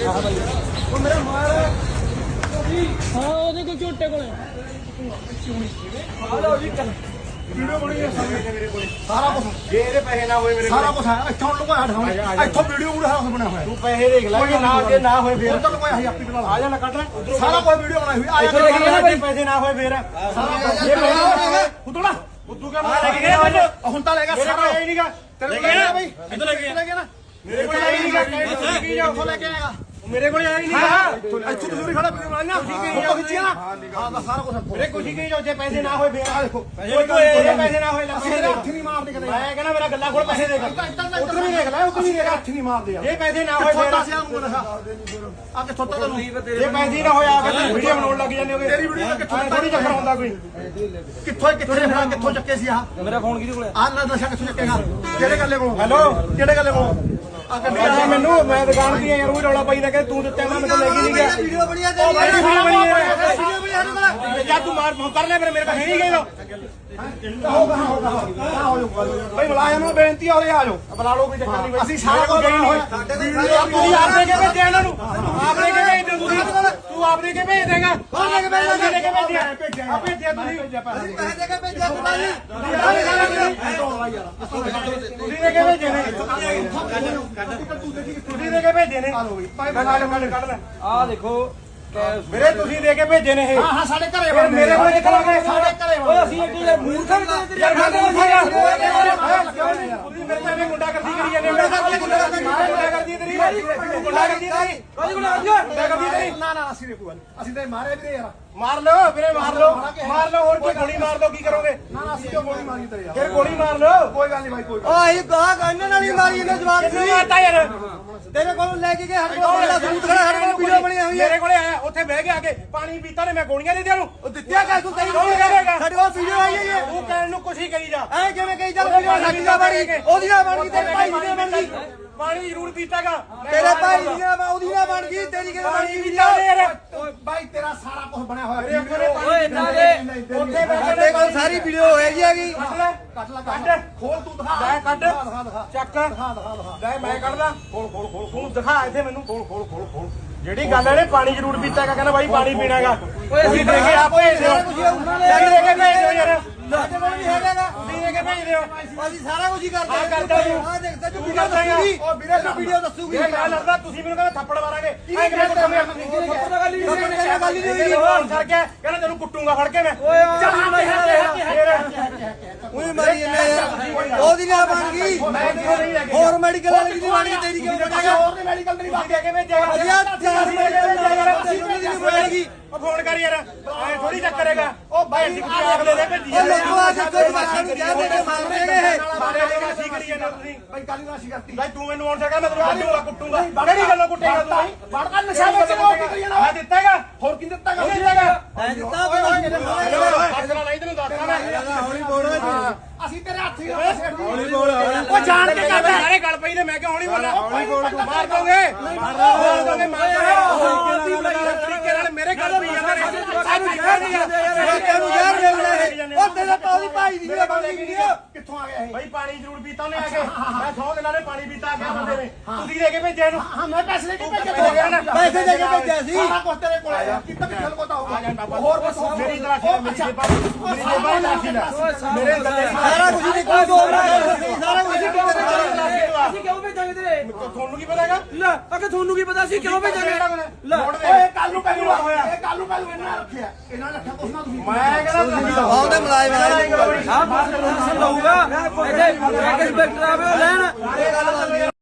ਉਹ ਮੇਰਾ ਮਾਰ ਹਾਂ ਉਹਦੇ ਕੋਲ ਝੋਟੇ ਕੋਲੇ ਆ ਲਓ ਜੀ ਵੀਡੀਓ ਬਣੀ ਹੈ ਸਾਰੀ ਮੇਰੇ ਕੋਲੇ ਸਾਰਾ ਕੁਝ ਜੇ ਇਹਦੇ ਪੈਸੇ ਨਾ ਹੋਏ ਮੇਰੇ ਸਾਰਾ ਕੁਝ ਹੈ ਇੱਥੋਂ ਲੁਕਾਇਆ ਠਾਉਣੇ ਇੱਥੋਂ ਵੀਡੀਓ ਪੂਰਾ ਹਾਊਸ ਬਣਿਆ ਹੋਇਆ ਤੂੰ ਪੈਸੇ ਦੇਖ ਲੈ ਜੇ ਨਾ ਜੇ ਨਾ ਹੋਏ ਫੇਰ ਉੱਧਰ ਸੀ ਆਪੀ ਬਣਾ ਆ ਜਾ ਨਾ ਕੱਢ ਲੈ ਸਾਰਾ ਕੁਝ ਵੀਡੀਓ ਬਣਾਈ ਹੋਈ ਆ ਲੈ ਗਿਆ ਨਾ ਪੈਸੇ ਨਾ ਹੋਏ ਫੇਰ ਇਹ ਮੇਰਾ ਉਤੋੜਾ ਉਦੋਂ ਕਾ ਮੈਂ ਲੈ ਗਿਆ ਮੈਨੂੰ ਹੁਣ ਤਾਂ ਲੈ ਗਿਆ ਸਾਰਾ ਆਈ ਨਹੀਂਗਾ ਤੇਰੇ ਕੋਲ ਆਇਆ ਬਈ ਇੱਧਰ ਲੈ ਗਿਆ ਨਾ ਮੇਰੇ ਕੋਲ ਜਾ ਉੱਥੋਂ ਲੈ ਕੇ ਆਏਗਾ ਮੇਰੇ ਕੋਲ ਆਈ ਨਹੀਂਗਾ ਇੱਥੋਂ ਤੁਸੀਂ ਖੜਾ ਵੀਡੀਓ ਬਣਾਈ ਨਾ ਫੋਟੋ ਖਿੱਚੀ ਨਾ ਹਾਂ ਤਾਂ ਸਾਰਾ ਕੁਝ ਮੇਰੇ ਕੁਝ ਹੀ ਕਹੀ ਜਾਓ ਜੇ ਪੈਸੇ ਨਾ ਹੋਏ ਫੇਰ ਆ ਦੇਖੋ ਕੋਈ ਕੋਈ ਪੈਸੇ ਨਾ ਹੋਏ ਲੈ ਅਸੀਂ ਪੈਸੇ ਇਹਦੇ ਦੇ ਹੱਥ ਨਹੀਂ ਮਾਰਦੇ ਕਦੇ। ਮੈਂ ਕਹਿੰਦਾ ਮੇਰਾ ਗੱਲਾਂ ਖੋਲ ਪੈਸੇ ਦੇ ਉਧਰ ਵੀ ਦੇਖ ਲੈ ਉਧਰ ਵੀ ਦੇਖ ਹੱਥ ਨਹੀਂ ਮਾਰਦੇ ਜੇ ਪੈਸੇ ਨਾ ਹੋਏ ਛੋਟਾ ਫੇਰ ਸਿਆ ਨੂੰ ਨਖਾ ਆ ਕੇ ਛੋਟਾ ਤੈਨੂੰ। ਜੇ ਪੈਸੇ ਨਾ ਹੋਏ ਆ ਕੇ ਵੀਡੀਓ ਬਣਾਉਣ ਲੱਗ ਜਾਂਦੇ ਹੋਗੇ। ਤੇਰੀ ਵੀਡੀਓ ਕਿੱਥੋਂ ਥੋੜੀ ਚੱਕਰ ਹੁੰਦਾ ਕੋਈ। ਕਿੱਥੋਂ ਕਿੱਥੇ ਫੜਾ ਕਿੱਥੋਂ ਚੱਕੇ ਸੀ ਆ? ਮੇਰਾ ਫੋਨ ਕਿਹਦੇ ਕੋਲ ਆ? ਨਾ ਨਸ਼ਾ ਕਿੱਥੋਂ ਚੱਕੇਗਾ? ਕਿਹੜੇ ਗੱਲੇ ਕੋਲ? ਹੈਲੋ? ਕਿਹੜੇ ਗੱਲੇ ਕੋਲ? ਆ ਆ ਮੈਨੂੰ ਮੈਂ ਦੁਕਾਨ ਦੀ ਯਾਰ ਉਹ ਰੌਲਾ ਪਾਈ ਨਾ ਕਿ ਤੂੰ ਦਿੱਤੇ ਮੈਂ ਮੈਨੂੰ ਲੈ ਕੇ ਨਹੀਂ ਗਿਆ। ਵੀਡੀਓ ਬਣੀਆ ਉਹ ਬਾਈ ਵੀਡੀਓ ਬਣੀ ਹੈ ਵੀਡੀਓ ਬਣੀ ਕੋਲ ਜਾਂ ਤੂੰ ਮਾਰ ਕਰ ਲੈ ਫਿਰ ਮੇਰੇ ਕੋਲ ਹੈ ਨਹੀਂ ਗਏ ਹੋਗਾ ਬਈ ਮੁਲਾਜ਼ਮ ਨੂੰ ਬੇਨਤੀ ਆ ਉਰੇ ਆ ਜਾਓ। ਬੁਲਾ ਲਓ ਕੋਈ ਚੱਕਰ ਨਹੀਂ ਅਸੀਂ ਸਾਰਾ ਕੁਝ ਗਏ ਹੋਇਆ। ਤੁਸੀਂ ਆਪਨੇ ਕੇ ਭੇਜਿਆ ਇਹਨਾਂ ਨੂੰ ਆਪਨੇ ਕੇ ਭੇਜ ਦਿਓ ਤੂੰ ਆਪਨੇ ਕੇ ਭੇਜ ਦੇਗਾ? ਆਪਨੇ ਕੇ ਭੇਜ ਦੇ ਕੇ ਭੇਜਿਆ ਆ ਭੇਜਿਆ। ਤੁਸੀਂ ਪੈਸੇ ਦੇ ਕੇ ਭੇਜਿਆ। ਬਾਈ ਤੁਸੀਂ ਦੇ ਕੇ ਭੇਜੇ ਨੇ ਤੁਸੀਂ ਦੇ ਕੇ ਭੇਜੇ ਨੇ। ਆ ਦੇਖੋ ਮੇਰੇ ਤੁਸੀਂ ਦੇ ਕੇ ਭੇਜੇ ਨੇ ਇਹ। ਹਾਂ ਹਾਂ ਸਾਡੇ ਘਰੇ ਫਿਰ ਮੇਰੇ ਕੋਲ ਨਿਕਲੋਗੇ ਸਾਡੇ ਘਰੇ ਓਏ ਅਸੀਂ ਯਾਰ ਮੂਰਖ ਵੀ ਯਾਰ ਮੈਂ ਤਾਂ ਸੀਗਾ ਤੁਸੀਂ ਮੇਰੇ ਤੇ ਗੁੰਡਾ ਕਰਦੀ ਕਰੀ ਜਾਂਦੇ ਹੋ। ਨਾ ਨਾ ਅਸੀਂ ਨਹੀਂ ਕੋਈ ਅਸੀਂ ਤਾਂ ਮਾਰੇ ਵੀਰੇ ਯਾਰ ਮਾਰ ਲਓ ਵੀਰੇ ਮਾਰ ਲਓ ਮਾਰ ਲਓ ਹੋਰ ਕੀ ਗੋਲੀ ਮਾਰ ਲਓ ਕੀ ਕਰੋਗੇ ਨਾ ਨਾ ਅਸੀਂ ਕਿਉਂ ਗੋਲੀ ਮਾਰੀ ਤੇਰੇ ਯਾਰ ਫਿਰ ਗੋਲੀ ਮਾਰ ਲਓ ਕੋਈ ਗੱਲ ਨਹੀਂ ਭਾਈ ਕੋਈ ਓ ਅਸੀਂ ਗਾਹ ਕੰਨ ਨਾਲ ਹੀ ਮਾਰੀ ਇਹਨੇ ਜਵਾਬ ਕਿੰਨੇ ਮਾਰਤਾ ਯਾਰ ਤੇਰੇ ਕੋਲ ਲੈ ਕੇ ਗਏ ਸਾਡੇ ਕੋਲ ਬੜਾ ਸਬੂਤ ਖੜਾ ਸਾਡੇ ਕੋਲ ਵੀਡੀਓ ਬਣੀ ਹੋਈ ਹੈ ਮੇਰੇ ਕੋਲੇ ਆਇਆ ਉੱਥੇ ਬਹਿ ਕੇ ਆ ਕੇ ਪਾਣੀ ਪੀਤਾ ਨੇ ਮੈਂ ਗੋਲੀਆਂ ਦੇ ਦਿਆਂ ਨੂੰ ਉਹ ਦਿੱਤਿਆ ਕਾ ਤੂੰ ਤੇਰੀ ਕੌਣ ਕਰੇਗਾ ਸਾਡੇ ਕੋਲ ਵੀਡੀਓ ਆਈ ਹੈ ਤੂੰ ਕਹਿਣ ਨੂੰ ਕੁਛ ਹੀ ਕਹੀ ਜਾ ਐ ਕਿਵੇਂ ਕਹੀ ਚੱਲ ਵੀਡੀਓ ਸਾਡੀ ਨਾ ਬਣੀ ਉਹਦੀ ਨਾ ਬਣ ਗਈ ਤੇਰੇ ਭਾਈ ਦੀ ਬਣ ਗਈ ਪਾਣੀ ਜ਼ਰੂਰ ਪੀਤਾਗਾ। ਤੇਰੇ ਭਾਈ ਦੀ ਨਾ ਉਹਦੀ ਨਾ ਬਣ ਗਈ ਤੇਰੀ ਬਣ ਪਾਣੀ ਗਈ ਪੀਤਾ ਯਾਰ। ਓਏ ਬਾਈ ਤੇਰਾ ਸਾਰਾ ਕੁਝ ਬਣਿਆ ਹੋਇਆ। ਓਏ ਇਹਨਾਂ ਦੇ ਉੱਥੇ ਬੈਠੇ ਕੋਲ ਸਾਰੀ ਵੀਡੀਓ ਹੈਗੀ ਹੈਗੀ। ਕੱਢ ਲੈ ਕੱਟ ਲਾ ਕੱਢ ਖੋਲ ਤੂੰ ਦਿਖਾ। ਲੈ ਦਿਖਾ ਚੱਕ। ਦਿਖਾ ਦਿਖਾ ਦਿਖਾ। ਲੈ ਮੈਂ ਕੱਢਦਾ ਖੋਲ ਖੋਲ ਖੋਲ ਖੋਲ। ਦਿਖਾ ਇੱਥੇ ਮੈਨੂੰ। ਖੋਲ ਖੋਲ ਖੋਲ ਖੋਲ। ਜਿਹੜੀ ਗੱਲ ਇਹਨੇ ਪਾਣੀ ਜ਼ਰੂਰ ਪੀਤਾ ਹੈਗਾ ਕਹਿੰਦਾ ਬਾਈ ਪਾਣੀ ਪੀਣਾਗਾ। ਤੁਸੀਂ ਦੇ ਕੇ ਆਪ ਭੇਜ ਦਿਓ। ਤੁਸੀਂ ਦੇ ਕੇ ਭੇਜ ਦਿਓ ਯਾਰ। ਹੈਗਾ ਤੁਸੀਂ ਦੇ ਕੇ ਭੇਜ ਦਿਓ ਅਸੀਂ ਸਾਰਾ ਕੁਝ ਹੀ ਕਰਦੇ ਹਾਂ, ਕਰਦਾ ਤੂੰ। ਆ ਦੇਖ ਤੇ ਵੀਡੀਓ ਕਰਦਾ ਹੈਗਾ। ਦੱਸੂਗੀ ਉਹ ਵੀਰੇ ਤੈਨੂੰ ਵੀਡੀਓ ਦੱਸੂਗੀ। ਇਹ ਗੱਲ ਲੱਗਦਾ ਤੁਸੀਂ ਮੈਨੂੰ ਕਹਿੰਦੇ ਥੱਪੜ ਮਾਰਾਂਗੇ। ਐ ਕਿਵੇਂ ਕੁੱਟੋਗੇ ਥੱਪੜ ਗੱਲ ਹੀ ਨਹੀਂ ਗੱਲ ਹੀ ਨਹੀਂ ਹੋਈ। ਹੋਰ ਸਰ ਕੇ ਕਹਿੰਦਾ ਤੈਨੂੰ ਕੁੱਟੂਗਾ ਫੜ ਕੇ ਮੈਂ। ਚੱਲ ਉਹੀ ਮਾਰੀ ਇਹਨੇ ਯਾਰ। ਨਾ ਬਣ ਗਈ। ਹੋਰ ਮੈਡੀਕਲ ਵਾਲੀ ਦੀ ਬਣ ਗਈ ਤੇਰੀ ਕਿਉਂ ਬਣੇਗਾ ਹੋਰ ਨਹੀਂ ਮੈਡੀਕਲ ਕੇ ਭੇਜਿਆ ਵਧੀਆ ਚਾਰ ਮੈਡੀਕਲ ਦੀ ਬਣੇਗੀ ਉਹ ਫੋਨ ਕਰ ਯਾਰ ਐ ਥੋੜੀ ਚੱਕਰ ਹੈਗਾ ਉਹ ਬਾਈ ਸਿੱਕੀ ਅਗਲੇ ਦੇ ਭੇਜੀ ਉਹ ਲੋਕੋ ਆ ਕੇ ਕੋਈ ਜਵਾਕਾਂ ਨੂੰ ਕਹਿ ਦੇ ਕੇ ਮਾਰਨੇ ਇਹ ਮਾਰੇ ਦੇ ਵਾਸੀ ਕਰੀ ਜਾਂਦੇ ਤੁਸੀਂ ਬਾਈ ਕਾਲੀ ਕਰਤੀ ਬਾਈ ਤੂੰ ਮੈਨੂੰ ਆਉਣ ਸਕਾ ਮੈਂ ਤੈਨੂੰ ਕੱਢੂਗਾ ਕੁੱਟੂਗਾ ਕਿਹੜੀ ਗੱਲੋਂ ਕੁੱਟੇਗਾ ਤੂੰ ਵੜਦਾ ਨਸ਼ਾ ਵਿੱਚ ਉਹ ਕੀ ਕਰੀ ਜਾਣਾ ਮੈਂ ਦਿੱਤਾਗਾ ਹੋਰ ਕੀ ਦਿੱਤਾ ਨਹੀਂ ਗਾ ਦਿੱਤਾਗਾ ਐ ਦਿੱਤਾ ਬਣਾ ਅਸਲਾ ਨਹੀਂ ਤੈਨੂੰ ਦੱਸਦਾ ਮੈਂ ਹੌਲੀ ਬੋਲ ਅਸੀਂ ਤੇਰੇ ਹੱਥ ਹੀ ਰੱਖੇ ਸਿਰ ਦੀ ਹੌਲੀ ਬੋਲ ਉਹ ਜਾਣ ਕੇ ਕਰਦਾ ਸਾਰੇ ਗੱਲ ਪਈ ਨੇ ਮੈਂ ਕਿਹਾ ਹੌਲੀ ਬੋਲਾਂ ਮਾਰ ਦੋਗੇ ਮਾਰ ਦੋਗੇ ਮਾਰ ਦੋਗੇ ਤਰੀਕੇ ਨਾਲ ਮੇਰੇ ਗੱਲ ਪਈ ਜਾਂਦੇ ਨੇ ਸਾਨੂੰ ਯਾਰ ਨਹੀਂ ਤੈਨੂੰ ਯਾਰ ਮਿਲਣਾ ਇਹ ਉਹ ਤੇਰੇ ਪਾਉ ਭਾਈ ਦੀ ਬਣ ਗਈ ਵੀਡੀਓ ਕਿੱਥੋਂ ਆ ਗਿਆ ਇਹ? ਬਈ ਪਾਣੀ ਜ਼ਰੂਰ ਪੀਤਾ ਉਹਨੇ ਆ ਕੇ। ਮੈਂ ਸੌ ਦਿਨਾਂ ਨੇ ਪਾਣੀ ਪੀਤਾ ਆ ਗਿਆ ਬੰਦੇ ਨੇ। ਤੁਸੀਂ ਦੇ ਕੇ ਭੇਜਿਆ ਇਹਨੂੰ? ਹਾਂ ਮੈਂ ਪੈਸੇ ਲੈ ਕੇ ਭੇਜੇ ਹੋ ਗਿਆ ਨਾ। ਪੈਸੇ ਦੇ ਕੇ ਭੇਜਿਆ ਸੀ। ਸਾਰਾ ਕੁਝ ਤੇਰੇ ਕੋਲ ਆਇਆ। ਕਿੰਨਾ ਕਿੱਥੇ ਲਗੋਤਾ ਹੋਊਗਾ? ਹੋਰ ਬਸ ਮੇਰੀ ਤਲਾਸ਼ੀ ਲੈ, ਮੇਰੀ ਜੇਬਾਂ ਮੇਰੀ ਜੇਬਾਂ ਤਲਾਸ਼ੀ ਲੈ। ਮੇਰੇ ਗੱਲੇ ਸਾਰਾ ਕੁਝ ਨਹੀਂ ਕੋਈ ਬੋਲ ਰਿਹਾ ਸਾਰਾ ਕੁਝ ਨਹੀਂ ਕਰ ਰਿਹਾ ਅਸੀਂ ਕਿਉਂ ਭੇਜਾਂਗੇ ਤੇਰੇ? ਤੁਹਾਨੂੰ ਕੀ ਪਤਾ ਹੈਗਾ? ਲੈ ਅਗੇ ਤੁਹਾਨੂੰ ਕੀ ਪਤਾ ਅਸੀਂ ਕਿਉਂ ਭੇਜਾਂਗੇ? ਲੈ। ਓਏ ਕੱਲ ਨੂੰ ਕੱਲ ਨੂੰ ਹੋਇਆ। ਇਹ ਕੱਲ ਨੂੰ ਕੱਲ ਨੂੰ ਇਹਨਾਂ ਰੱਖਿਆ। ਇਹਨਾਂ ਰੱਖਿਆ ਕੁਛ ਨਾ ਤੁਸੀਂ ਮੈਂ ਆਉਂਦੇ ਮਲਾਜ਼ਮ ਆਏ। ਆਹ ਬਾਤ ਲਊਗਾ। ਇੱਥੇ ਇੱਕ ਇੰਸਪੈਕਟਰ ਆਵੇ ਉਹ ਲੈਣ